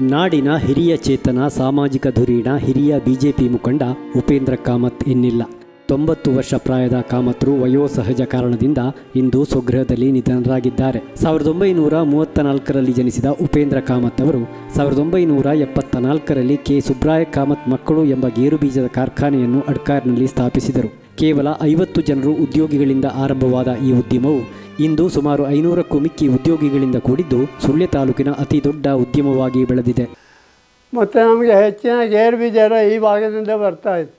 ನಾಡಿನ ಹಿರಿಯ ಚೇತನ, ಸಾಮಾಜಿಕ ಧುರೀಣ, ಹಿರಿಯ ಬಿಜೆಪಿ ಮುಖಂಡ ಉಪೇಂದ್ರ ಕಾಮತ್ ಇನ್ನಿಲ್ಲ. ತೊಂಬತ್ತು ವರ್ಷ ಪ್ರಾಯದ ಕಾಮತ್ರು ವಯೋಸಹಜ ಕಾರಣದಿಂದ ಇಂದು ಸ್ವಗೃಹದಲ್ಲಿ ನಿಧನರಾಗಿದ್ದಾರೆ. ಸಾವಿರದ ಒಂಬೈನೂರ ಮೂವತ್ತ ನಾಲ್ಕರಲ್ಲಿ ಜನಿಸಿದ ಉಪೇಂದ್ರ ಕಾಮತ್ ಅವರು ಸಾವಿರದ ಒಂಬೈನೂರ ಎಪ್ಪತ್ತ ನಾಲ್ಕರಲ್ಲಿ ಕೆ. ಸುಬ್ರಾಯ ಕಾಮತ್ ಮಕ್ಕಳು ಎಂಬ ಗೇರು ಬೀಜದ ಕಾರ್ಖಾನೆಯನ್ನು ಅಡ್ಕಾರ್ನಲ್ಲಿ ಸ್ಥಾಪಿಸಿದರು. ಕೇವಲ ಐವತ್ತು ಜನರು ಉದ್ಯೋಗಿಗಳಿಂದ ಆರಂಭವಾದ ಈ ಉದ್ಯಮವು ಇಂದು ಸುಮಾರು ಐನೂರಕ್ಕೂ ಮಿಕ್ಕಿ ಉದ್ಯೋಗಿಗಳಿಂದ ಕೂಡಿದ್ದು ಸುಳ್ಯ ತಾಲೂಕಿನ ಅತಿ ದೊಡ್ಡ ಉದ್ಯಮವಾಗಿ ಬೆಳೆದಿದೆ. ಮತ್ತು ನಮಗೆ ಹೆಚ್ಚಿನ ಗೇರು ಬೀಜರ ಈ ಭಾಗದಿಂದ ಬರ್ತಾ ಇತ್ತು.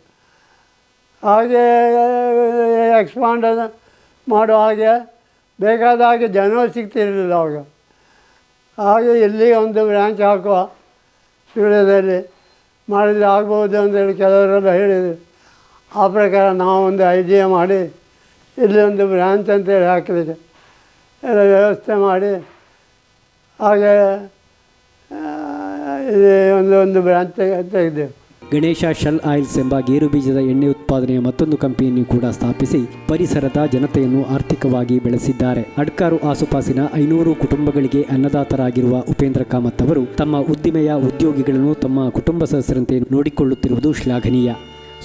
ಹಾಗೆ ಎಕ್ಸ್ಪಾಂಡ್ ಮಾಡೋ ಹಾಗೆ ಬೇಕಾದ ಹಾಗೆ ಜನ ಸಿಗ್ತಿರಲಿಲ್ಲ ಅವಾಗ. ಹಾಗೆ ಇಲ್ಲಿ ಒಂದು ಬ್ರ್ಯಾಂಚ್ ಹಾಕುವ ಸುಳ್ಯದಲ್ಲಿ ಮಾಡಿದರೆ ಆಗ್ಬೋದು ಅಂತೇಳಿ ಕೆಲವರೆಲ್ಲ ಹೇಳಿದರು. ಆ ಪ್ರಕಾರ ನಾವು ಒಂದು ಐಡಿಯಾ ಮಾಡಿ ಇಲ್ಲಿ ಒಂದು ಬ್ರ್ಯಾಂಚ್ ಅಂತೇಳಿ ಹಾಕಲಿಕ್ಕೆ ಎಲ್ಲ ವ್ಯವಸ್ಥೆ ಮಾಡಿ, ಹಾಗೆ ಇದು ಒಂದು ಒಂದು ಬ್ರಾಂಚ್ ತೆಗೆದೆವು ಗಣೇಶ ಶೆಲ್ ಆಯಿಲ್ಸ್ ಎಂಬ ಗೇರು ಬೀಜದ ಎಣ್ಣೆ ಉತ್ಪಾದನೆಯ ಮತ್ತೊಂದು ಕಂಪನಿಯನ್ನು ಕೂಡ ಸ್ಥಾಪಿಸಿ ಪರಿಸರದ ಜನತೆಯನ್ನು ಆರ್ಥಿಕವಾಗಿ ಬೆಳೆಸಿದ್ದಾರೆ. ಅಡ್ಕಾರು ಆಸುಪಾಸಿನ ಐನೂರು ಕುಟುಂಬಗಳಿಗೆ ಅನ್ನದಾತರಾಗಿರುವ ಉಪೇಂದ್ರ ಕಾಮತ್ ಅವರು ತಮ್ಮ ಉದ್ದಿಮೆಯ ಉದ್ಯೋಗಿಗಳನ್ನು ತಮ್ಮ ಕುಟುಂಬ ಸದಸ್ಯರಂತೆ ನೋಡಿಕೊಳ್ಳುತ್ತಿರುವುದು ಶ್ಲಾಘನೀಯ.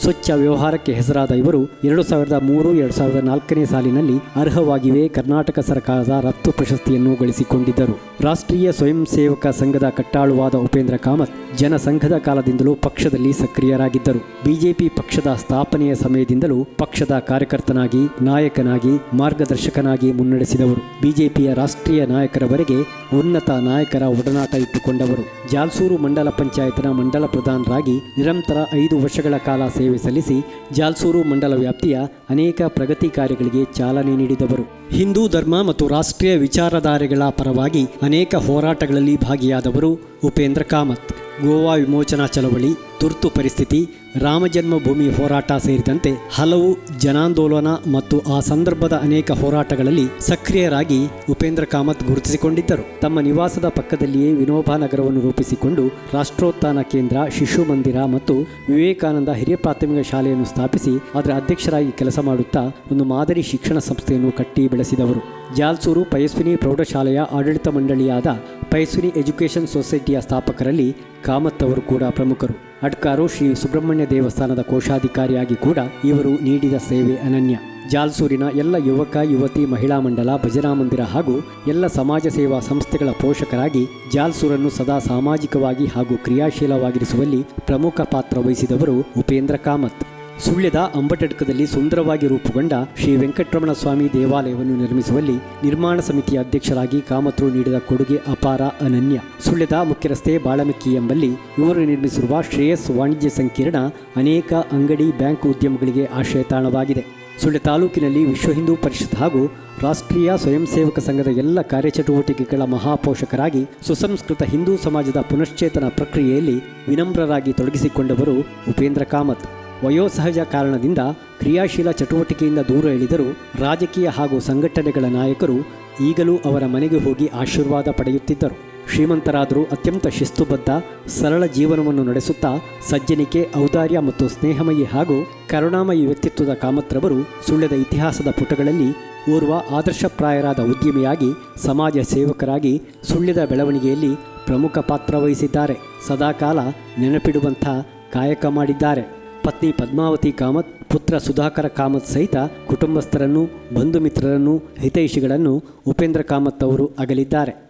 ಸ್ವಚ್ಛ ವ್ಯವಹಾರಕ್ಕೆ ಹೆಸರಾದ ಇವರು ಎರಡು ಸಾವಿರದ ಮೂರು, ಎರಡು ಸಾವಿರದ ನಾಲ್ಕನೇ ಸಾಲಿನಲ್ಲಿ ಅರ್ಹವಾಗಿವೆ. ಕರ್ನಾಟಕ ಸರ್ಕಾರದ ರಫ್ತು ಪ್ರಶಸ್ತಿಯನ್ನು ಗಳಿಸಿಕೊಂಡಿದ್ದರು. ರಾಷ್ಟ್ರೀಯ ಸ್ವಯಂ ಸೇವಕ ಸಂಘದ ಕಟ್ಟಾಳುವಾದ ಉಪೇಂದ್ರ ಕಾಮತ್ ಜನಸಂಘದ ಕಾಲದಿಂದಲೂ ಪಕ್ಷದಲ್ಲಿ ಸಕ್ರಿಯರಾಗಿದ್ದರು. ಬಿಜೆಪಿ ಪಕ್ಷದ ಸ್ಥಾಪನೆಯ ಸಮಯದಿಂದಲೂ ಪಕ್ಷದ ಕಾರ್ಯಕರ್ತನಾಗಿ, ನಾಯಕನಾಗಿ, ಮಾರ್ಗದರ್ಶಕನಾಗಿ ಮುನ್ನಡೆಸಿದವರು. ಬಿಜೆಪಿಯ ರಾಷ್ಟ್ರೀಯ ನಾಯಕರವರೆಗೆ ಉನ್ನತ ನಾಯಕರ ಒಡನಾಟ ಇಟ್ಟುಕೊಂಡವರು. ಜಾಲ್ಸೂರು ಮಂಡಲ ಪಂಚಾಯತ್ನ ಮಂಡಲ ಪ್ರಧಾನರಾಗಿ ನಿರಂತರ ಐದು ವರ್ಷಗಳ ಕಾಲ ಸೇವೆ ಸಲ್ಲಿಸಿ ಜಾಲ್ಸೂರು ಮಂಡಲ ವ್ಯಾಪ್ತಿಯ ಅನೇಕ ಪ್ರಗತಿ ಕಾರ್ಯಗಳಿಗೆ ಚಾಲನೆ ನೀಡಿದವರು. ಹಿಂದೂ ಧರ್ಮ ಮತ್ತು ರಾಷ್ಟ್ರೀಯ ವಿಚಾರಧಾರೆಗಳ ಪರವಾಗಿ ಅನೇಕ ಹೋರಾಟಗಳಲ್ಲಿ ಭಾಗಿಯಾದವರು ಉಪೇಂದ್ರ ಕಾಮತ್. ಗೋವಾ ವಿಮೋಚನಾ ಚಳವಳಿ, ತುರ್ತು ಪರಿಸ್ಥಿತಿ, ರಾಮಜನ್ಮಭೂಮಿ ಹೋರಾಟ ಸೇರಿದಂತೆ ಹಲವು ಜನಾಂದೋಲನ ಮತ್ತು ಆ ಸಂದರ್ಭದ ಅನೇಕ ಹೋರಾಟಗಳಲ್ಲಿ ಸಕ್ರಿಯರಾಗಿ ಉಪೇಂದ್ರ ಕಾಮತ್ ಗುರುತಿಸಿಕೊಂಡಿದ್ದರು. ತಮ್ಮ ನಿವಾಸದ ಪಕ್ಕದಲ್ಲಿಯೇ ವಿನೋಬಾ ನಗರವನ್ನು ರೂಪಿಸಿಕೊಂಡು ರಾಷ್ಟ್ರೋತ್ಥಾನ ಕೇಂದ್ರ, ಶಿಶು ಮಂದಿರ ಮತ್ತು ವಿವೇಕಾನಂದ ಹಿರಿಯ ಪ್ರಾಥಮಿಕ ಶಾಲೆಯನ್ನು ಸ್ಥಾಪಿಸಿ ಅದರ ಅಧ್ಯಕ್ಷರಾಗಿ ಕೆಲಸ ಮಾಡುತ್ತಾ ಒಂದು ಮಾದರಿ ಶಿಕ್ಷಣ ಸಂಸ್ಥೆಯನ್ನು ಕಟ್ಟಿ ಬೆಳೆಸಿದವರು. ಜಾಲ್ಸೂರು ಪಯಸ್ವಿನಿ ಪ್ರೌಢಶಾಲೆಯ ಆಡಳಿತ ಮಂಡಳಿಯಾದ ಪಯಸ್ವಿನಿ ಎಜುಕೇಷನ್ ಸೊಸೈಟಿಯ ಸ್ಥಾಪಕರಲ್ಲಿ ಕಾಮತ್ ಅವರು ಕೂಡ ಪ್ರಮುಖರು. ಅಡ್ಕಾರು ಶ್ರೀ ಸುಬ್ರಹ್ಮಣ್ಯ ದೇವಸ್ಥಾನದ ಕೋಶಾಧಿಕಾರಿಯಾಗಿ ಕೂಡ ಇವರು ನೀಡಿದ ಸೇವೆ ಅನನ್ಯ. ಜಾಲ್ಸೂರಿನ ಎಲ್ಲ ಯುವಕ, ಯುವತಿ, ಮಹಿಳಾ ಮಂಡಲ, ಭಜನಾ ಮಂದಿರ ಹಾಗೂ ಎಲ್ಲ ಸಮಾಜ ಸೇವಾ ಸಂಸ್ಥೆಗಳ ಪೋಷಕರಾಗಿ ಜಾಲ್ಸೂರನ್ನು ಸದಾ ಸಾಮಾಜಿಕವಾಗಿ ಹಾಗೂ ಕ್ರಿಯಾಶೀಲವಾಗಿರಿಸುವಲ್ಲಿ ಪ್ರಮುಖ ಪಾತ್ರ ವಹಿಸಿದವರು ಉಪೇಂದ್ರ ಕಾಮತ್. ಸುಳ್ಯದ ಅಂಬಟಡ್ಕದಲ್ಲಿ ಸುಂದರವಾಗಿ ರೂಪುಗೊಂಡ ಶ್ರೀ ವೆಂಕಟರಮಣ ಸ್ವಾಮಿ ದೇವಾಲಯವನ್ನು ನಿರ್ಮಿಸುವಲ್ಲಿ ನಿರ್ಮಾಣ ಸಮಿತಿಯ ಅಧ್ಯಕ್ಷರಾಗಿ ಕಾಮತ್ರು ನೀಡಿದ ಕೊಡುಗೆ ಅಪಾರ ಅನನ್ಯ. ಸುಳ್ಯದ ಮುಖ್ಯ ರಸ್ತೆ ಬಾಳಮಕ್ಕಿ ಎಂಬಲ್ಲಿ ಇವರು ನಿರ್ಮಿಸಿರುವ ಶ್ರೇಯಸ್ ವಾಣಿಜ್ಯ ಸಂಕೀರ್ಣ ಅನೇಕ ಅಂಗಡಿ ಬ್ಯಾಂಕ್ ಉದ್ಯಮಗಳಿಗೆ ಆಶ್ರಯ ತಾಣವಾಗಿದೆ. ಸುಳ್ಯ ತಾಲೂಕಿನಲ್ಲಿ ವಿಶ್ವ ಹಿಂದೂ ಪರಿಷತ್ ಹಾಗೂ ರಾಷ್ಟ್ರೀಯ ಸ್ವಯಂ ಸೇವಕ ಸಂಘದ ಎಲ್ಲ ಕಾರ್ಯಚಟುವಟಿಕೆಗಳ ಮಹಾಪೋಷಕರಾಗಿ ಸುಸಂಸ್ಕೃತ ಹಿಂದೂ ಸಮಾಜದ ಪುನಶ್ಚೇತನ ಪ್ರಕ್ರಿಯೆಯಲ್ಲಿ ವಿನಮ್ರರಾಗಿ ತೊಡಗಿಸಿಕೊಂಡವರು ಉಪೇಂದ್ರ ಕಾಮತ್. ವಯೋಸಹಜ ಕಾರಣದಿಂದ ಕ್ರಿಯಾಶೀಲ ಚಟುವಟಿಕೆಯಿಂದ ದೂರ ಇಳಿದರೂ ರಾಜಕೀಯ ಹಾಗೂ ಸಂಘಟನೆಗಳ ನಾಯಕರು ಈಗಲೂ ಅವರ ಮನೆಗೆ ಹೋಗಿ ಆಶೀರ್ವಾದ ಪಡೆಯುತ್ತಿದ್ದರು. ಶ್ರೀಮಂತರಾದರೂ ಅತ್ಯಂತ ಶಿಸ್ತುಬದ್ಧ, ಸರಳ ಜೀವನವನ್ನು ನಡೆಸುತ್ತಾ ಸಜ್ಜನಿಕೆ, ಔದಾರ್ಯ ಮತ್ತು ಸ್ನೇಹಮಯಿ ಹಾಗೂ ಕರುಣಾಮಯಿ ವ್ಯಕ್ತಿತ್ವದ ಕಾಮತ್ರವರು ಸುಳ್ಯದ ಇತಿಹಾಸದ ಪುಟಗಳಲ್ಲಿ ಓರ್ವ ಆದರ್ಶಪ್ರಾಯರಾದ ಉದ್ಯಮಿಯಾಗಿ, ಸಮಾಜ ಸೇವಕರಾಗಿ ಸುಳ್ಯದ ಬೆಳವಣಿಗೆಯಲ್ಲಿ ಪ್ರಮುಖ ಪಾತ್ರ ವಹಿಸಿದ್ದಾರೆ. ಸದಾಕಾಲ ನೆನಪಿಡುವಂಥ ಕಾಯಕ ಮಾಡಿದ್ದಾರೆ. ಪತ್ನಿ ಪದ್ಮಾವತಿ ಕಾಮತ್, ಪುತ್ರ ಸುಧಾಕರ ಕಾಮತ್ ಸಹಿತ ಕುಟುಂಬಸ್ಥರನ್ನು, ಬಂಧು ಮಿತ್ರರನ್ನು, ಹಿತೈಷಿಗಳನ್ನು ಉಪೇಂದ್ರ ಕಾಮತ್ ಅವರು ಅಗಲಿದ್ದಾರೆ.